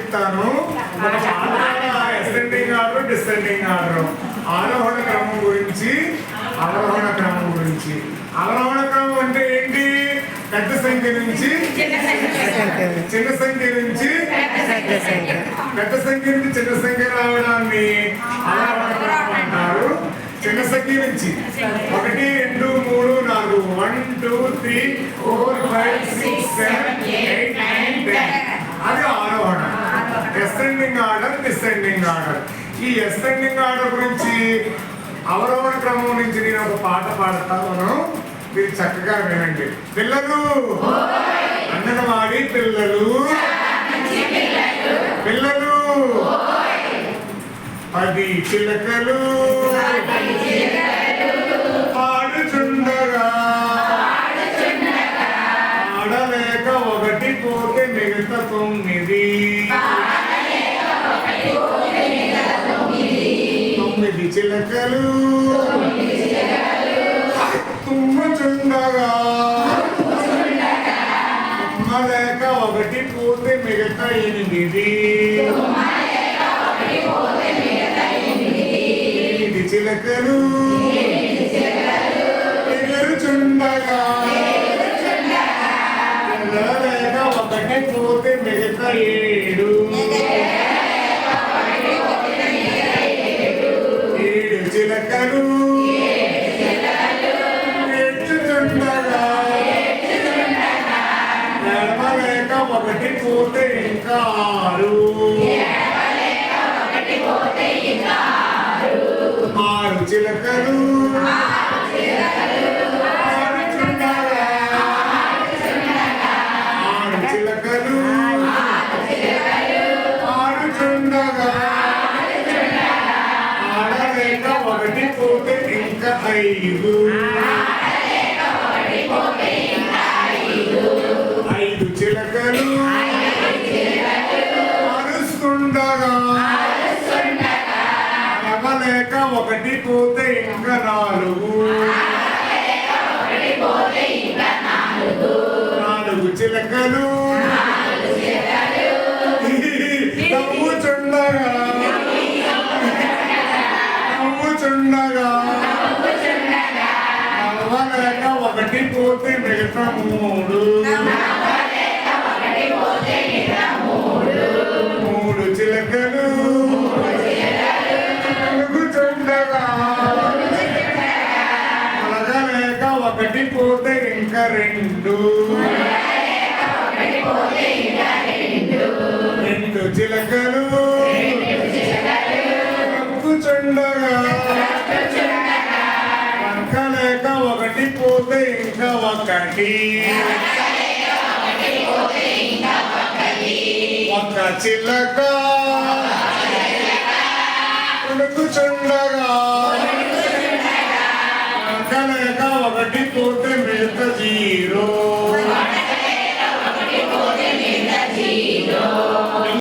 చెప్తాను. ఒక ascending order descending order ఆరోహణ క్రమం గురించి అవరోహణ క్రమం గురించి. అవరోహణ క్రమం అంటే ఏంటి? పెద్ద సంఖ్య నుంచి చిన్న సంఖ్య నుంచి పెద్ద సంఖ్య నుంచి చిన్న సంఖ్య రావడాన్ని అవరోహణ క్రమం అంటారు. చిన్న సంఖ్య నుంచి ఒకటి రెండు మూడు నాలుగు. One two three four five six seven ascending order descending order ఈ అసెండింగ్ ఆర్డర్ గురించి అవరోహణ క్రమం నుంచి నేను ఒక పాట పాడతాను మీరు చక్కగా వినండి. పిల్లలు అంగనవాడి పిల్లలు పిల్లలు పది చిలకలు పాడుచుండగా ఆడలేక ఒకటి పోతే మిగతా తొమ్మిది. తొమ్మిది చిలకలు. తుమ్ముచుండగా తుమ్మలేక ఒకటి పోతే మిగతా ఎనిమిది. ఎనిమిది చిలకలు. ఎగురుచుండగా ఎగరలేక ఒకటి పోతే మిగతా ఏడు నడవలేక ఒకటి పోతే ఇంకా ఆరు ఆరు చిలకలు ఆడుచుండగా ఆరు అరుస్తుండగా అరవలేక ఒకటి పోతే ఇంకా నాలుగు నాలుగు చిలకలు నవ్వుచుండగా నవ్వుచుండగా నవ్వలేక ఒకటి పోతే మిగతా మూడు రెండు రెండు చిలకలు. నవ్వుచుండగా వంకలేక ఒకటి పోతే ఇంకా ఒకటి ఒక చిలక. ఉడుకుచుండగా వంకలేక ఒకటి